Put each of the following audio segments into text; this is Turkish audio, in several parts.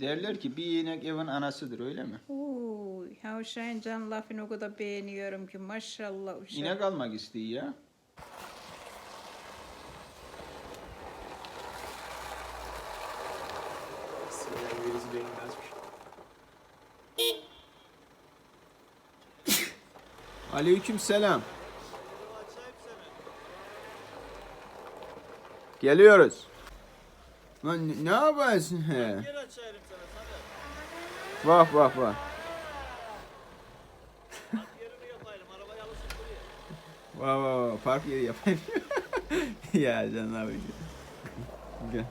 Derler ki bir inek evin anasıdır öyle mi? Uy, ya Uşak'ın can lafını o kadar beğeniyorum ki maşallah Uşak. İnek almak istiyor ya. Beğenmezmiş. Aleyküm selam. Geliyoruz. Lan ne, ne yapıyorsun he? Gel açayım sana. Arabayı alırsın buraya. Vay vay vay park yeri yapayım. ya Can abi. Gel.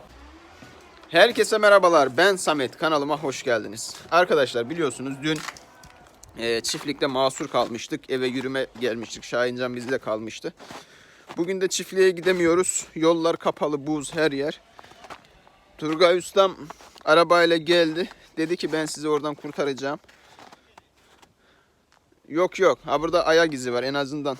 Herkese merhabalar. Ben Samet. Kanalıma hoş geldiniz. Arkadaşlar biliyorsunuz dün e, çiftlikte mahsur kalmıştık. Eve yürüme gelmiştik. Şahincan bizde kalmıştı. Bugün de çiftliğe gidemiyoruz. Yollar kapalı, buz her yer. Turgay Ustam arabayla geldi. Dedi ki ben sizi oradan kurtaracağım. Yok yok. Ha burada ayak izi var en azından.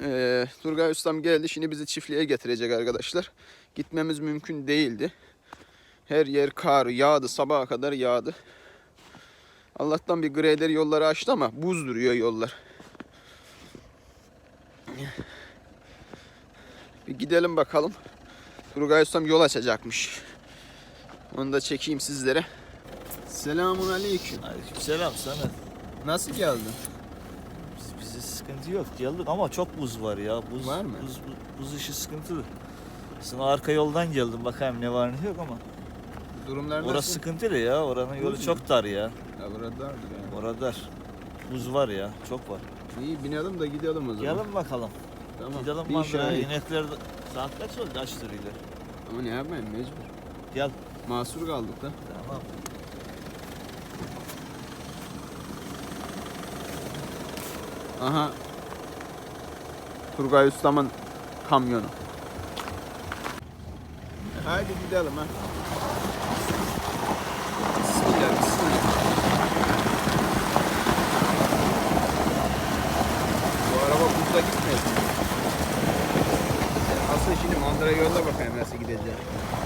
Ee, Turgay Ustam geldi. Şimdi bizi çiftliğe getirecek arkadaşlar. Gitmemiz mümkün değildi. Her yer kar yağdı. Sabaha kadar yağdı. Allah'tan bir grader yolları açtı ama buz duruyor yollar. Bir gidelim bakalım. Turgay Ustam yol açacakmış. Onu da çekeyim sizlere. Selamun aleyküm. Selam Samet. Nasıl geldin? Biz, bize sıkıntı yok. Geldik ama çok buz var ya. Buz, Var mı? Buz, buz, buz işi sıkıntılı. Sana arka yoldan geldim bakayım ne var ne yok ama. Durumlar Orası nasıl? sıkıntılı ya. Oranın yolu mu? çok dar ya. Ya burada dardır yani. Orada dar. Buz var ya. Çok var. İyi binelim de gidelim o zaman. Gelin bakalım. Tamam. Gidelim Bir manzaraya. şahit. İnekler de... Saat kaç oldu açtırıyla? Ama ne yapayım mecbur. Gel. Mahsur kaldık da. Tamam. Aha. Turgay Ustam'ın kamyonu. Haydi gidelim ha. Bismillah, bismillah. Bu araba buzda gitmesin. Asıl şimdi manzara yolda bakayım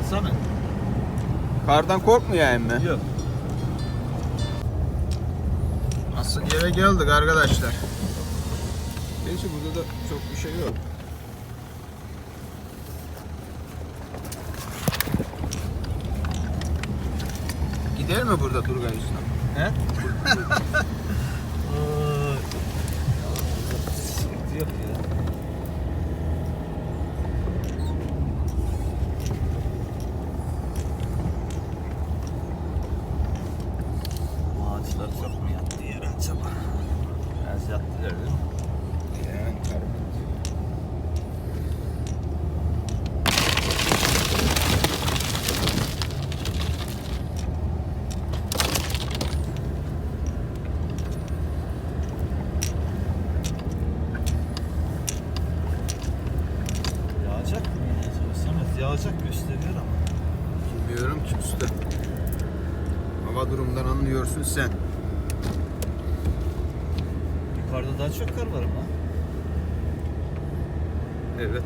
gideceğim. Kardan korkmuyor emmi. Yok. Asıl yere geldik arkadaşlar. Gerçi burada da çok bir şey yok. Gider mi burada Turgay Usta? He? Sıkıntı yok ya. Bu ağaçlar çok mu yattı yere acaba? Biraz yattılar değil mi? Yani Yağacak mı yine acaba? Samet yağacak gösteriyor ama. Bilmiyorum ki usta. Hava durumundan anlıyorsun sen. Yukarıda daha çok kar var ama. Evet.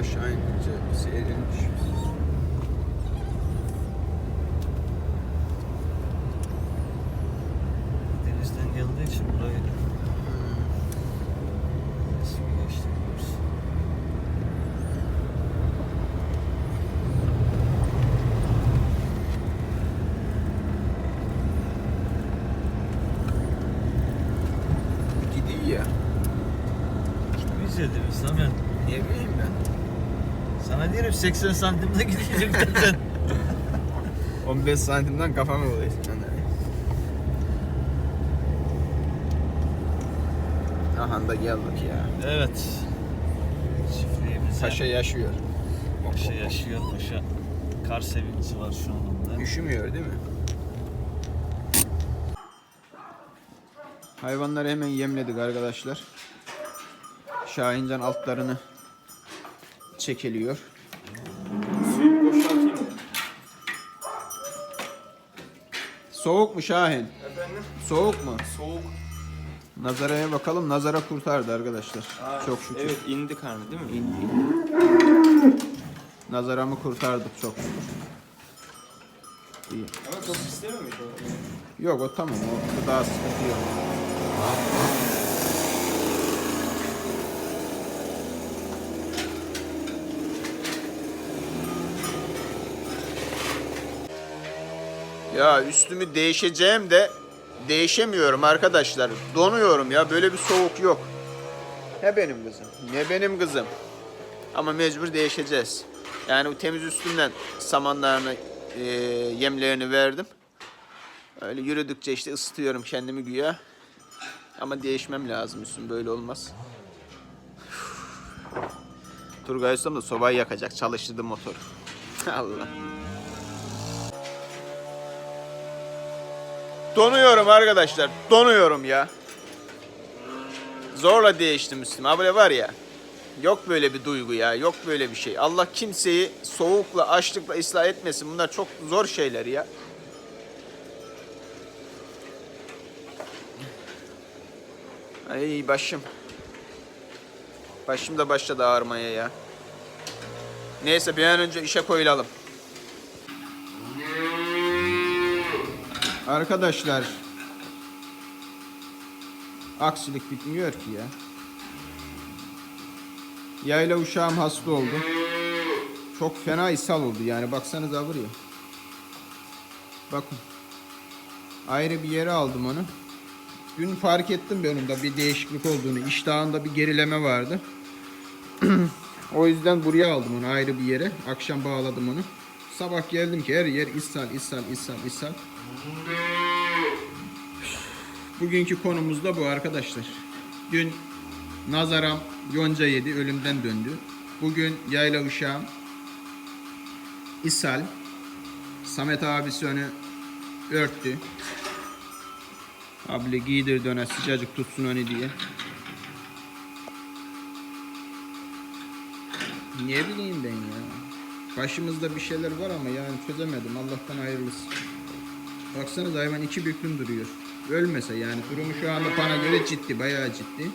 Aşağı inince seyredilmiş. 180 santimde gidecek zaten. 15 santimden kafam oluyor. Aha da geldik ya. Evet. Çiftliğimize. Paşa yaşıyor. Paşa yaşıyor paşa. Kar sevinci var şu anda. Üşümüyor değil mi? Hayvanları hemen yemledik arkadaşlar. Şahincan altlarını çekiliyor. Soğuk mu Şahin? Efendim? Soğuk mu? Soğuk. Nazara'ya bakalım. Nazara kurtardı arkadaşlar. çok şükür. Evet indi karnı değil mi? İndi. Nazaramı kurtardık çok şükür. İyi. Ama çok istememiş o. Yok o tamam. O daha sıkıntı yok. Ya üstümü değişeceğim de değişemiyorum arkadaşlar. Donuyorum ya. Böyle bir soğuk yok. Ne benim kızım? Ne benim kızım? Ama mecbur değişeceğiz. Yani bu temiz üstünden samanlarını, eee, yemlerini verdim. Öyle yürüdükçe işte ısıtıyorum kendimi güya. Ama değişmem lazım üstüm böyle olmaz. Turgay Ustam da sobayı yakacak. Çalıştırdı motor. Allah. Donuyorum arkadaşlar. Donuyorum ya. Zorla değiştim üstüme. Abone var ya. Yok böyle bir duygu ya. Yok böyle bir şey. Allah kimseyi soğukla, açlıkla ıslah etmesin. Bunlar çok zor şeyler ya. Ay başım. Başım da başladı ağrımaya ya. Neyse bir an önce işe koyulalım. Arkadaşlar. Aksilik bitmiyor ki ya. Yayla uşağım hasta oldu. Çok fena ishal oldu yani baksanıza buraya. Bakın. Ayrı bir yere aldım onu. Dün fark ettim ben onda bir değişiklik olduğunu. İştahında bir gerileme vardı. o yüzden buraya aldım onu ayrı bir yere. Akşam bağladım onu. Sabah geldim ki her yer ishal, ishal, ishal, ishal. Bugünkü konumuz da bu arkadaşlar. Dün Nazaram yonca yedi, ölümden döndü. Bugün yayla uşağım ishal. Samet abisi onu örttü. Abla giydir döne sıcacık tutsun onu diye. Ne bileyim ben ya. Başımızda bir şeyler var ama yani çözemedim. Allah'tan hayırlısı. Baksanıza hayvan iki büklüm duruyor. Ölmese yani durumu şu anda bana göre ciddi, bayağı ciddi.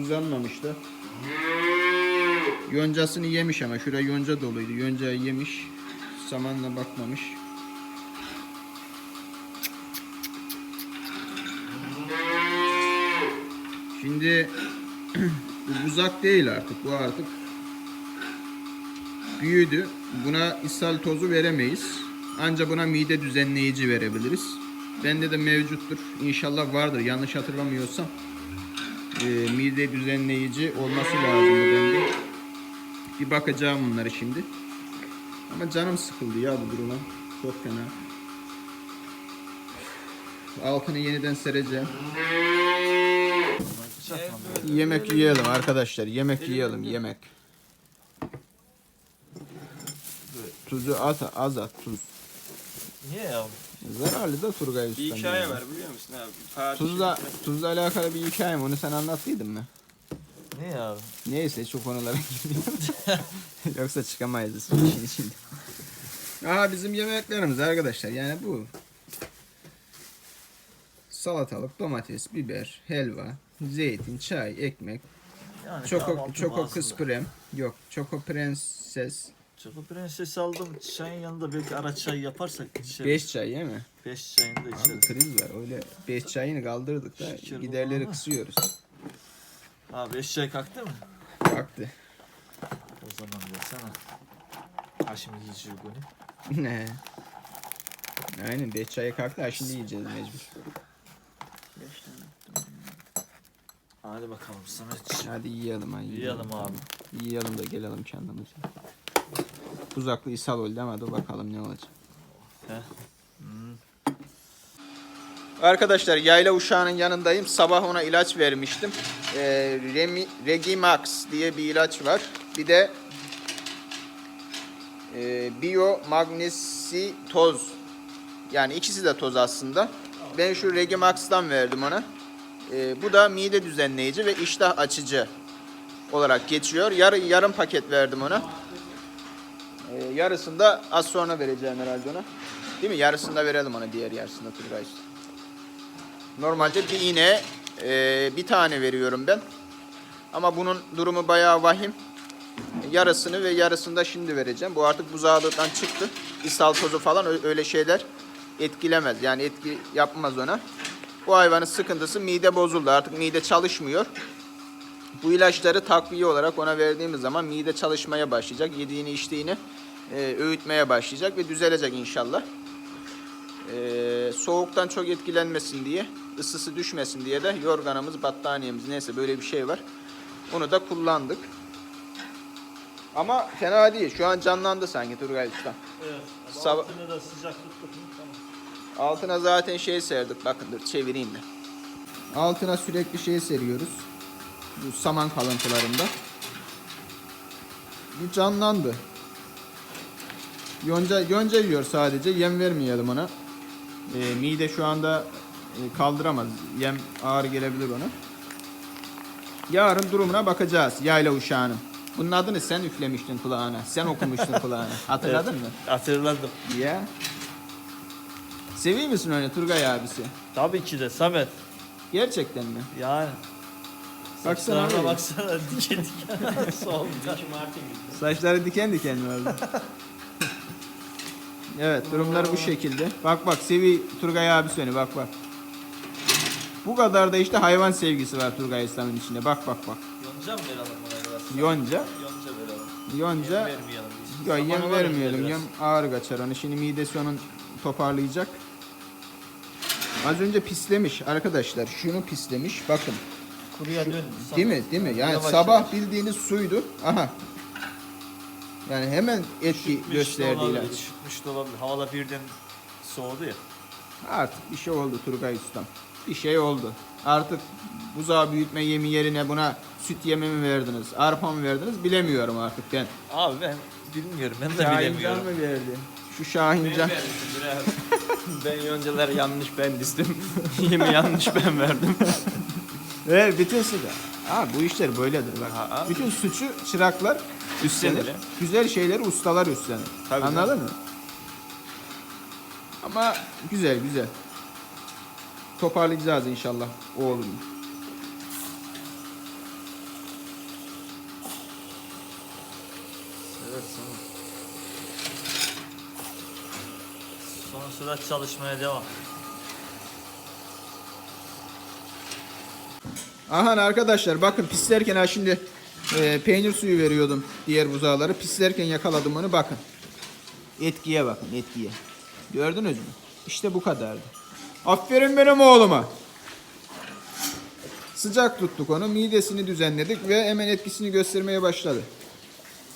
Uzanmamış da. Yoncasını yemiş ama şuraya yonca doluydu. Yoncayı yemiş. Samanla bakmamış. Şimdi bu uzak değil artık. Bu artık büyüdü. Buna ishal tozu veremeyiz. Ancak buna mide düzenleyici verebiliriz. Bende de mevcuttur. İnşallah vardır. Yanlış hatırlamıyorsam. e, mide düzenleyici olması lazım bende. Bir bakacağım bunları şimdi. Ama canım sıkıldı ya bu duruma. Çok fena. Altını yeniden sereceğim. Yemek yiyelim arkadaşlar. Yemek yiyelim yemek. Tuzu at, az at tuz. Niye ya? Zararlı da Turgay Usta. Bir hikaye var biliyor musun abi? Fatih Tuzla, tuzla alakalı bir hikayem onu sen anlattıydın mı? Ne ya? Neyse şu konulara girmiyorum. Yoksa çıkamayız işin içinde. Aa bizim yemeklerimiz arkadaşlar yani bu. Salatalık, domates, biber, helva, zeytin, çay, ekmek, Yani çoko, kahvaltı çoko bazında. kız krem, yok çoko prenses, Çoko prenses aldım. Çayın yanında belki ara çay yaparsak içeriz. 5 çay değil mi? Beş çayını da Abi içeriz. kriz var öyle 5 çayını kaldırdık da Şeker giderleri kısıyoruz. Ha beş çay kalktı mı? Baktı. O zaman versene. Haşim yiyici günü. ne? Aynen 5 çaya kalktı ha şimdi yiyeceğiz mecbur. Hadi bakalım Samet. Hadi yiyelim ha Yiyelim abi. Yiyelim de gelelim kendimize. Uzaklı ishal oldu ama dur bakalım ne olacak. Hmm. Arkadaşlar yayla uşağının yanındayım. Sabah ona ilaç vermiştim. Ee, Remi, Regimax diye bir ilaç var. Bir de e, Bio Magnesi toz. Yani ikisi de toz aslında. Ben şu Regimax'tan verdim ona. Ee, bu da mide düzenleyici ve iştah açıcı olarak geçiyor. Yarı, yarım paket verdim ona. Ee, yarısını da az sonra vereceğim herhalde ona. Değil mi? Yarısını da verelim ona diğer yarısını da Turgay Usta. Normalde bir iğne e, bir tane veriyorum ben. Ama bunun durumu bayağı vahim. Yarısını ve yarısını da şimdi vereceğim. Bu artık buzağlıktan çıktı. İshal tozu falan öyle şeyler etkilemez. Yani etki yapmaz ona. Bu hayvanın sıkıntısı mide bozuldu. Artık mide çalışmıyor. Bu ilaçları takviye olarak ona verdiğimiz zaman mide çalışmaya başlayacak. Yediğini içtiğini e, öğütmeye başlayacak ve düzelecek inşallah. Ee, soğuktan çok etkilenmesin diye, ısısı düşmesin diye de yorganımız, battaniyemiz neyse böyle bir şey var. Onu da kullandık. Ama fena değil. Şu an canlandı sanki Turgay Usta. Evet. Sabah- Altını da sıcak tuttuk? Tamam. Altına zaten şey serdik. Bakın dur çevireyim de. Altına sürekli şey seriyoruz. Bu saman kalıntılarında. Bu canlandı. Yonca, yonca yiyor sadece. Yem vermeyelim ona. Ee, mide şu anda e, kaldıramaz. Yem ağır gelebilir ona. Yarın durumuna bakacağız. Yayla uşağının. Bunun adını sen üflemiştin kulağına. Sen okumuştun kulağına. Hatırladın mı? Hatırladım. Ya. Seviyor musun öyle Turgay abisi? Tabii ki de Samet. Gerçekten mi? Yani. Baksana Saçlarına abi. baksana diken diken soldu. Saçları diken diken mi oldu? evet durumlar bu şekilde. Bak bak sevi Turgay abi seni bak bak. Bu kadar da işte hayvan sevgisi var Turgay İslam'ın içinde. Bak bak bak. Yonca mı verelim ona? Yonca. Yonca verelim. Yonca. Yem vermeyelim yem vermeyelim. ağır kaçar onu. Şimdi midesi onun toparlayacak. Az önce pislemiş arkadaşlar. Şunu pislemiş. Bakın. Kuruya dön. Değil mi? Değil mi? Yani Yavaş sabah yavaş. bildiğiniz suydu. Aha. Yani hemen etki gösterdi ilaç. Üşütmüş de olabilir. Havalar birden soğudu ya. Artık bir şey oldu Turgay Ustam. Bir şey oldu. Artık buzağı büyütme yemi yerine buna süt yemi mi verdiniz, arpa mı verdiniz bilemiyorum artık ben. Abi ben bilmiyorum. Ben de Şahincan bilemiyorum. mı verdi? Şu Şahincan. ben yoncaları yanlış ben dizdim. Yemi yanlış ben verdim. Evet bütün suda. Ha bu işler böyledir bak. Ha, ha. Bütün suçu çıraklar üstlenir. Üstlenir. Güzel şeyleri ustalar üstlenir. Tabii Anladın mı? Ama güzel güzel. Toparlayacağız inşallah oğlum. Evet sonra. Son sürat çalışmaya devam. Aha arkadaşlar bakın pislerken ha şimdi e, peynir suyu veriyordum diğer buzağları. Pislerken yakaladım onu bakın. Etkiye bakın etkiye. Gördünüz mü? İşte bu kadardı. Aferin benim oğluma. Sıcak tuttuk onu. Midesini düzenledik ve hemen etkisini göstermeye başladı.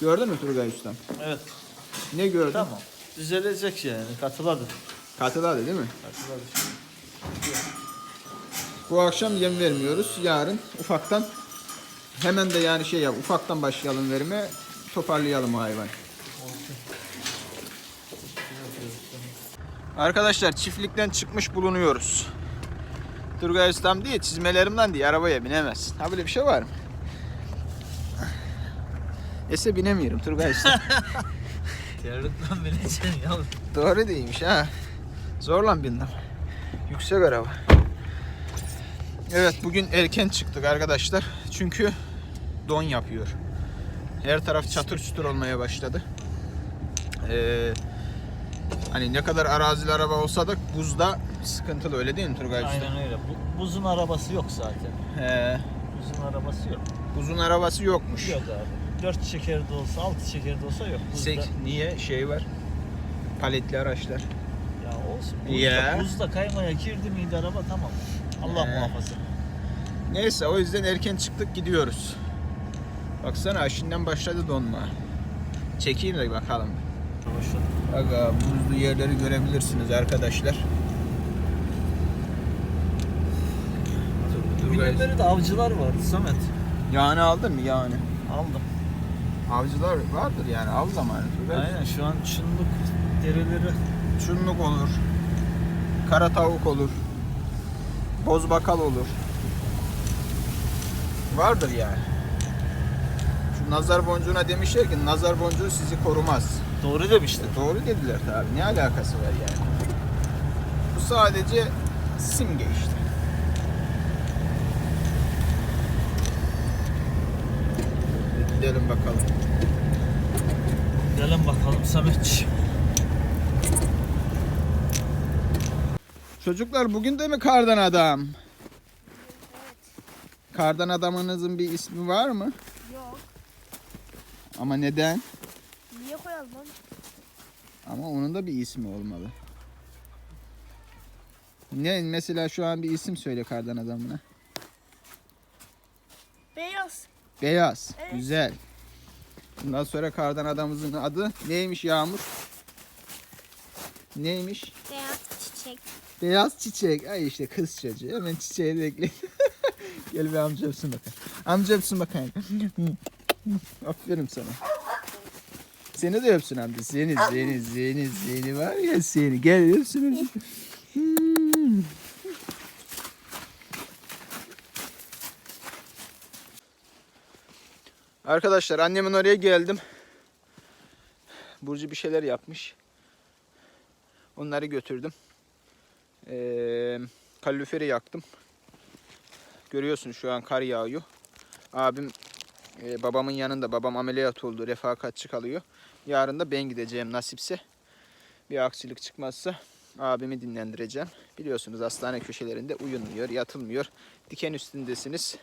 Gördün mü Turgay Ustam? Evet. Ne gördün? Tamam. Düzelecek yani. Katıladı. Katıladı değil mi? Katıladı. Bu akşam yem vermiyoruz. Yarın ufaktan hemen de yani şey yap ufaktan başlayalım verme toparlayalım o hayvan. Arkadaşlar çiftlikten çıkmış bulunuyoruz. Turgay Ustam diye çizmelerimden diye arabaya binemez. Ha böyle bir şey var mı? Ese binemiyorum Turgay Usta. Terlikten bileceksin ya. Doğru değilmiş ha. Zorla bindim. Yüksek araba. Evet bugün erken çıktık arkadaşlar. Çünkü don yapıyor. Her taraf çatır çutur olmaya başladı. Ee, hani ne kadar arazili araba olsa da buzda sıkıntılı öyle değil mi Turgay Usta? Aynen öyle. Bu, buzun arabası yok zaten. Ee, Buzun arabası yok. buzun arabası yokmuş. Yok abi. 4 şeker de olsa, 6 şeker de olsa yok. Buzda. Sek, niye şey var? Paletli araçlar. Ya Olsun. Buzda, buzda kaymaya girdi miydi araba tamam. Allah He. muhafaza. Neyse o yüzden erken çıktık gidiyoruz. Baksana şimdiden başladı donma. Çekeyim de bakalım. Aga buzlu yerleri görebilirsiniz arkadaşlar. Bugünden beri de avcılar vardı Samet. Yağını aldın mı yağını? Aldım. Avcılar vardır yani av zamanı. Aynen şu an çınlık dereleri Çunluk olur. Kara tavuk olur. Bozbakal olur. Vardır yani. Şu nazar boncuğuna demişler ki nazar boncuğu sizi korumaz. Doğru demişti. Doğru dediler tabi. Ne alakası var yani? Bu sadece simge işte. Gidelim bakalım. Gelin bakalım Sametciğim. Çocuklar bugün de mi kardan adam? Kardan adamınızın bir ismi var mı? Yok. Ama neden? Niye koyalım lan? Ama onun da bir ismi olmalı. Ne mesela şu an bir isim söyle kardan adamına. Beyaz. Beyaz. Evet. Güzel. Bundan sonra kardan adamımızın adı neymiş Yağmur? Neymiş? Beyaz çiçek. Beyaz çiçek. Ay işte kız çocuğu. Hemen çiçeği de ekle. Gel bir amca öpsün bakayım. Amca öpsün bakayım. Aferin sana. Seni de öpsün amca. Seni, seni, seni, seni var ya seni. Gel öpsün. Hmm. Arkadaşlar annemin oraya geldim. Burcu bir şeyler yapmış. Onları götürdüm. Ee, kaloriferi yaktım. Görüyorsun şu an kar yağıyor. Abim e, babamın yanında. Babam ameliyat oldu. Refakatçi kalıyor. Yarın da ben gideceğim nasipse. Bir aksilik çıkmazsa abimi dinlendireceğim. Biliyorsunuz hastane köşelerinde uyunmuyor, yatılmıyor. Diken üstündesiniz.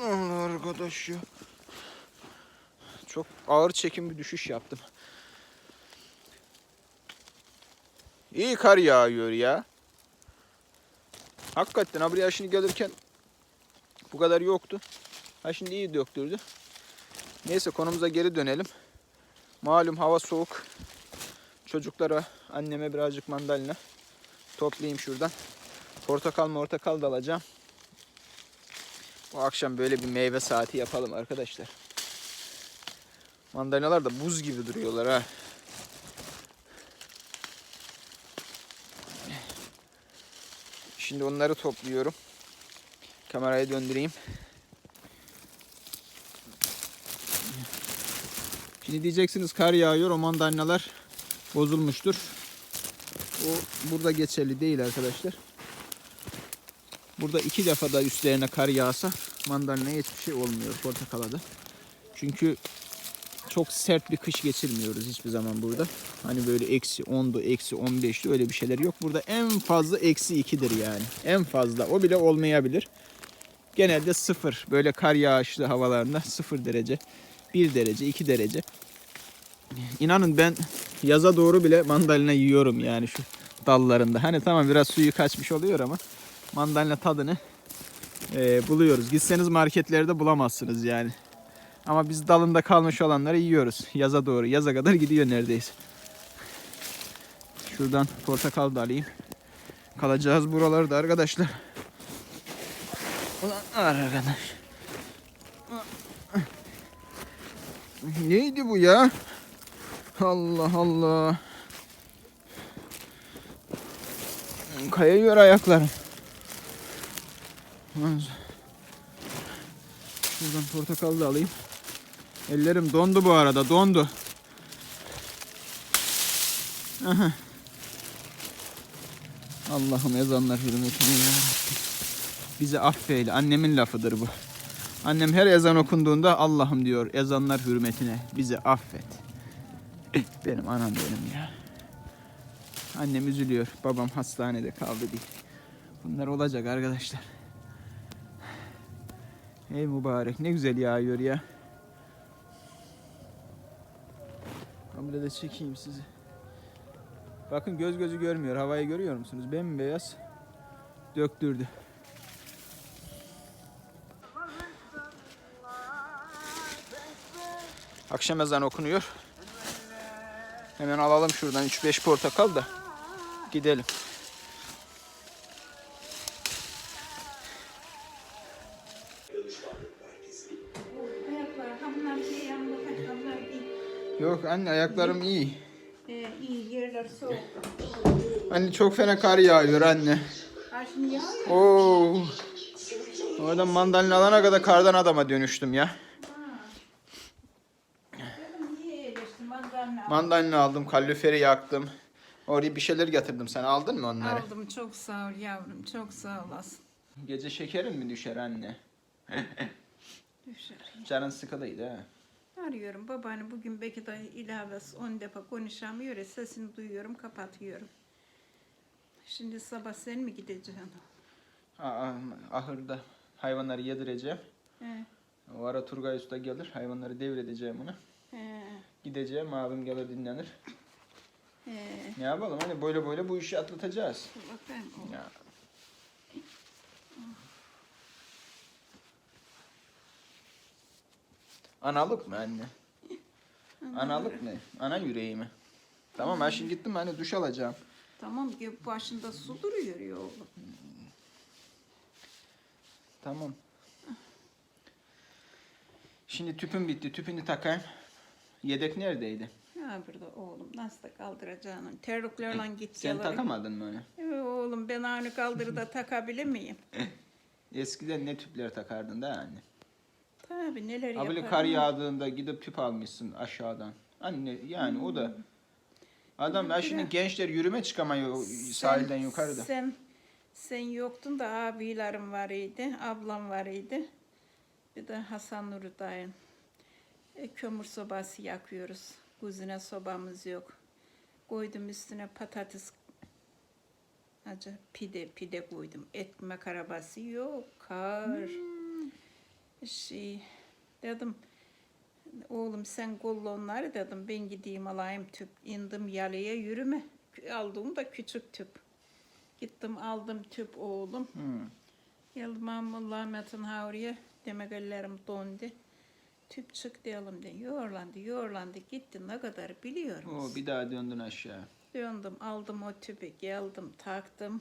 Ulan arkadaş ya. Çok ağır çekim bir düşüş yaptım. İyi kar yağıyor ya. Hakikaten ha şimdi gelirken bu kadar yoktu. Ha şimdi iyi döktürdü. Neyse konumuza geri dönelim. Malum hava soğuk. Çocuklara, anneme birazcık mandalina toplayayım şuradan. Portakal portakal da alacağım. Bu akşam böyle bir meyve saati yapalım arkadaşlar. Mandalinalar da buz gibi duruyorlar ha. Şimdi onları topluyorum. Kamerayı döndüreyim. Şimdi diyeceksiniz kar yağıyor o mandalinalar bozulmuştur. O burada geçerli değil arkadaşlar. Burada iki defa da üstlerine kar yağsa mandalinaya hiçbir şey olmuyor portakala da. Çünkü çok sert bir kış geçirmiyoruz hiçbir zaman burada. Hani böyle eksi 10'du, eksi 15'ti öyle bir şeyler yok. Burada en fazla eksi 2'dir yani. En fazla. O bile olmayabilir. Genelde sıfır. Böyle kar yağışlı havalarında sıfır derece, 1 derece, 2 derece. İnanın ben yaza doğru bile mandalina yiyorum yani şu dallarında. Hani tamam biraz suyu kaçmış oluyor ama mandalina tadını e, buluyoruz. Gitseniz marketlerde bulamazsınız yani. Ama biz dalında kalmış olanları yiyoruz. Yaza doğru. Yaza kadar gidiyor neredeyse. Şuradan portakal da alayım. Kalacağız buralarda arkadaşlar. Ulan arkadaş. Neydi bu ya? Allah Allah. Kayıyor ayaklarım. Şuradan portakal da alayım. Ellerim dondu bu arada, dondu. Allah'ım ezanlar hürmetine ya Rabbi. Bizi affeyle. Annemin lafıdır bu. Annem her ezan okunduğunda Allah'ım diyor ezanlar hürmetine bizi affet. Benim anam benim ya. Annem üzülüyor. Babam hastanede kaldı diye. Bunlar olacak arkadaşlar. Ey mübarek ne güzel yağıyor ya. Hamle de çekeyim sizi. Bakın göz gözü görmüyor. Havayı görüyor musunuz? Bembeyaz döktürdü. Akşam ezanı okunuyor. Hemen alalım şuradan 3-5 portakal da gidelim. Yok anne ayaklarım iyi. Ee, iyi yerler soğuk. Anne çok fena kar yağıyor anne. Yağıyor. Oo. Oradan mandalina alana kadar kardan adama dönüştüm ya. Dedim niye eğleştin? Mandalina aldım, kaloriferi yaktım. Oraya bir şeyler getirdim. Sen aldın mı onları? aldım. Çok sağ ol yavrum. Çok sağ olasın. Gece şekerin mi düşer anne? Düşer. Canın sıkılıydı ha. Arıyorum babaanne bugün belki de ilavesi 10 defa konuşamıyor sesini duyuyorum kapatıyorum. Şimdi sabah sen mi gideceksin? Aa, ahırda hayvanları yedireceğim. He, O ara Turgay Usta gelir. Hayvanları devredeceğim ona. he, Gideceğim. Abim gelir dinlenir. he. Ne yapalım? Hani böyle böyle bu işi atlatacağız. Dur Bakayım oğlum. Ya. Analık mı anne? Analık ne? Ana yüreği mi? Tamam ben şimdi gittim hani duş alacağım. Tamam ki başında su duruyor ya oğlum. Tamam. Şimdi tüpüm bitti. Tüpünü takayım. Yedek neredeydi? Ya burada oğlum nasıl da kaldıracaksın? Terliklerle git Sen takamadın mı onu? Evet oğlum ben aynı kaldırıda takabilir miyim? Eskiden ne tüpler takardın da anne? Tabii neler Ha böyle yaparım. kar yağdığında gidip tüp almışsın aşağıdan. Anne yani o da adam ya şimdi gençler yürüme çıkamıyor sahilden Sen- yukarıda. Sen sen yoktun da abilerim var idi, ablam var idi. Bir de Hasan Nuri dayın. E, kömür sobası yakıyoruz. Kuzine sobamız yok. Koydum üstüne patates acı pide pide koydum. Ekmek arabası yok. Kar. Şey dedim oğlum sen kolla onları dedim ben gideyim alayım tüp indim yalıya yürüme aldığım da küçük tüp gittim aldım tüp oğlum Hı. geldim Allah metin havriye demek ellerim dondu tüp çık diyelim de yorlandı yorlandı gitti ne kadar biliyor musun? O bir daha döndün aşağı. Döndüm aldım o tüpü geldim taktım.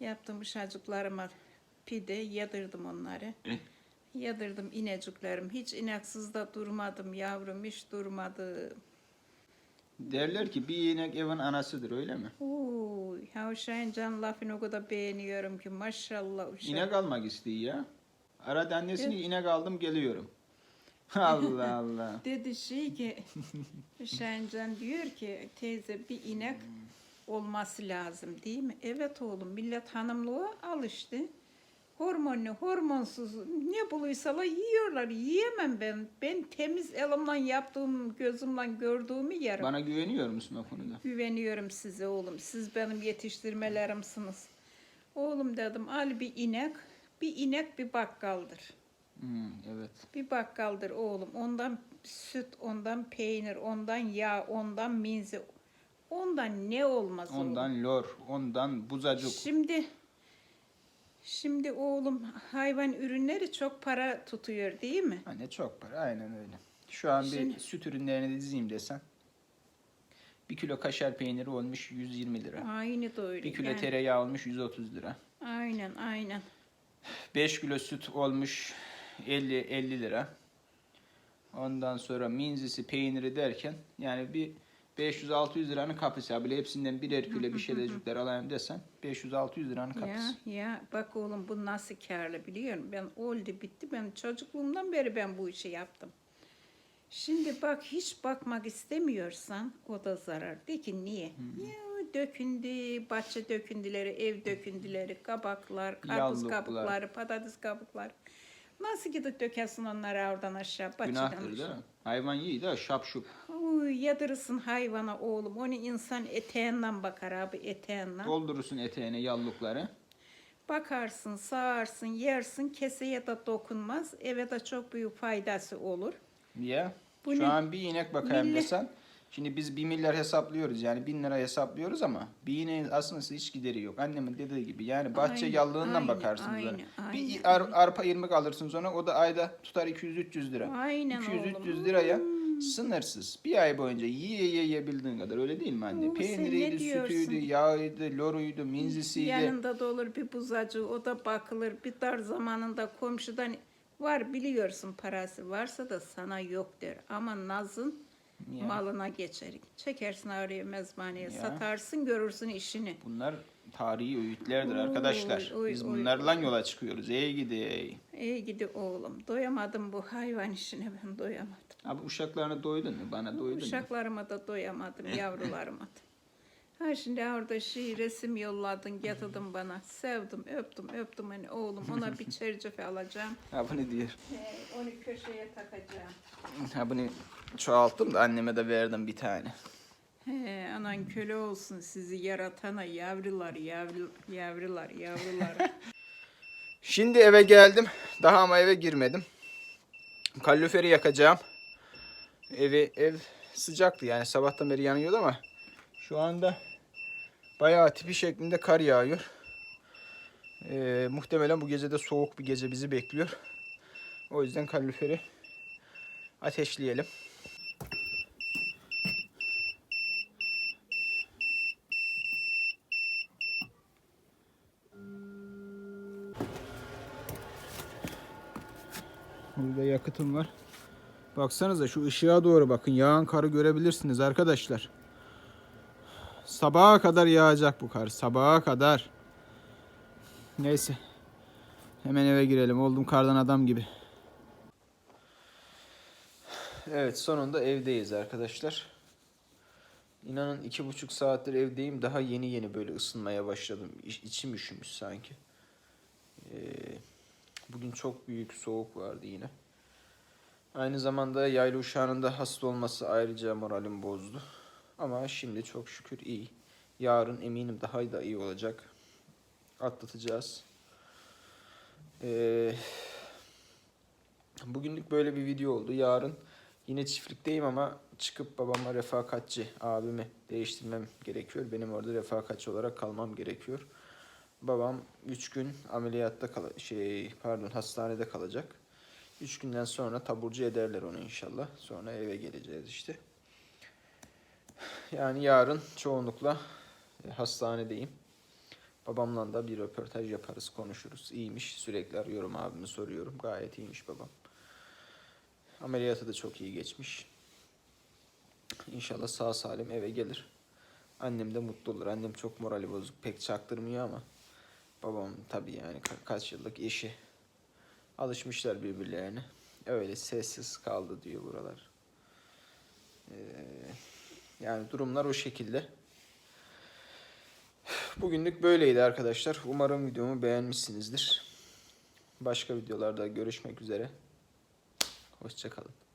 Yaptım uşacıklarıma pide yedirdim onları. yedirdim ineciklerim. Hiç ineksiz de durmadım yavrum hiç durmadım. Derler ki bir inek evin anasıdır öyle mi? Uy, ya Uşak'ın can lafını o kadar beğeniyorum ki maşallah Uşak. İnek almak istiyor ya. Arada annesini inek aldım geliyorum. Allah Allah. Dedi şey ki Uşak'ın can diyor ki teyze bir inek olması lazım değil mi? Evet oğlum millet hanımlığa alıştı. Hormonlu, hormonsuz ne buluysalar yiyorlar. Yiyemem ben. Ben temiz elimle yaptığım, gözümle gördüğümü yerim. Bana güveniyor musun o konuda? Güveniyorum size oğlum. Siz benim yetiştirmelerimsiniz. Oğlum dedim al bir inek. Bir inek bir bakkaldır. Hı, evet. Bir bakkaldır oğlum. Ondan süt, ondan peynir, ondan yağ, ondan minzi. Ondan ne olmaz oğlum. Ondan lor, ondan buzacık. Şimdi şimdi oğlum hayvan ürünleri çok para tutuyor değil mi? Anne çok para aynen öyle. Şu an bir Şimdi- süt ürünlerini dizeyim desen. Bir kilo kaşar peyniri olmuş 120 lira. Aynı da öyle. Bir kilo yani. tereyağı olmuş 130 lira. Aynen aynen. 5 kilo süt olmuş 50 50 lira. Ondan sonra minzisi peyniri derken yani bir 500-600 liranın kapısı. Ya bile hepsinden birer kilo bir şeylercikler alayım desen 500-600 liranın kapısı. Ya ya bak oğlum bu nasıl karlı biliyor musun? Ben oldu bitti. Ben çocukluğumdan beri ben bu işi yaptım. Şimdi bak hiç bakmak istemiyorsan o da zarar. De ki niye? Ya dökündü, bahçe dökündüleri, ev dökündüleri, kabaklar, karpuz kabukları, patates kabukları. Nasıl gidip dökersin onları oradan aşağı bahçeden Günahtır aşağı? değil mi? Hayvan yiyor da şapşup. Uy, yadırırsın hayvana oğlum. Onu insan eteğinden bakar abi eteğinden. Doldurursun eteğine yallukları. Bakarsın, sağarsın, yersin, keseye de dokunmaz. Eve de çok büyük faydası olur. Ya Bu şu an bir inek bakayım Millet- desen Şimdi biz 1 milyar hesaplıyoruz yani 1000 lira hesaplıyoruz ama bir ineğin aslında hiç gideri yok. Annemin dediği gibi yani bahçe Aynen, yallığından aynen, bakarsınız ona. aynen, Bir aynen. ar- arpa irmik alırsınız ona o da ayda tutar 200-300 lira. Aynen 200-300 oğlum. liraya sınırsız bir ay boyunca yiye yiye yiyebildiğin kadar öyle değil mi anne? Oo, Peyniriydi, sütüydü, yağıydı, loruydu, minzisiydi. Yanında da olur bir buzacı, o da bakılır. Bir dar zamanında komşudan var biliyorsun parası varsa da sana yok der. Ama Naz'ın Ya. malına geçer. Çekersin oraya mezbaneye, Ya. satarsın görürsün işini. Bunlar tarihi öğütlerdir Oy, arkadaşlar. oy, Biz oy, bunlarla oy. yola çıkıyoruz. Ey gidi. İyi gidi oğlum. Doyamadım bu hayvan işine ben doyamadım. Abi uşaklarına doydun mu? Bana doydun mu? Uşaklarıma da doyamadım, yavrularıma da. Ha şimdi orada şey resim yolladın, getirdin bana. Sevdim, öptüm, öptüm hani oğlum. Ona bir çerçeve alacağım. Ha bunu diyor. Ee, onu köşeye takacağım. Ha bunu çoğalttım da anneme de verdim bir tane. He, anan köle olsun sizi yaratana yavrular, yavru, yavrular, yavrular. Şimdi eve geldim. Daha ama eve girmedim. Kaloriferi yakacağım. Evi ev sıcaktı yani sabahtan beri yanıyordu ama şu anda bayağı tipi şeklinde kar yağıyor. Ee, muhtemelen bu gece de soğuk bir gece bizi bekliyor. O yüzden kaloriferi ateşleyelim. Burada yakıtım var. Baksanıza şu ışığa doğru bakın. Yağan karı görebilirsiniz arkadaşlar. Sabaha kadar yağacak bu kar. Sabaha kadar. Neyse. Hemen eve girelim. Oldum kardan adam gibi. Evet sonunda evdeyiz arkadaşlar. İnanın iki buçuk saattir evdeyim. Daha yeni yeni böyle ısınmaya başladım. İç- İçim üşümüş sanki. Ee, Bugün çok büyük soğuk vardı yine. Aynı zamanda yaylı uşağının da hasta olması ayrıca moralimi bozdu. Ama şimdi çok şükür iyi. Yarın eminim daha da iyi olacak. Atlatacağız. Ee, bugünlük böyle bir video oldu. Yarın yine çiftlikteyim ama çıkıp babama refakatçi abimi değiştirmem gerekiyor. Benim orada refakatçi olarak kalmam gerekiyor. Babam 3 gün ameliyatta kal şey pardon hastanede kalacak. 3 günden sonra taburcu ederler onu inşallah. Sonra eve geleceğiz işte. Yani yarın çoğunlukla e, hastanedeyim. Babamla da bir röportaj yaparız, konuşuruz. İyiymiş. Sürekli arıyorum abimi soruyorum. Gayet iyiymiş babam. Ameliyatı da çok iyi geçmiş. İnşallah sağ salim eve gelir. Annem de mutlu olur. Annem çok morali bozuk. Pek çaktırmıyor ama babam tabii yani ka- kaç yıllık eşi. Alışmışlar birbirlerine. Öyle sessiz kaldı diyor buralar. Ee, yani durumlar o şekilde. Bugünlük böyleydi arkadaşlar. Umarım videomu beğenmişsinizdir. Başka videolarda görüşmek üzere. Hoşçakalın.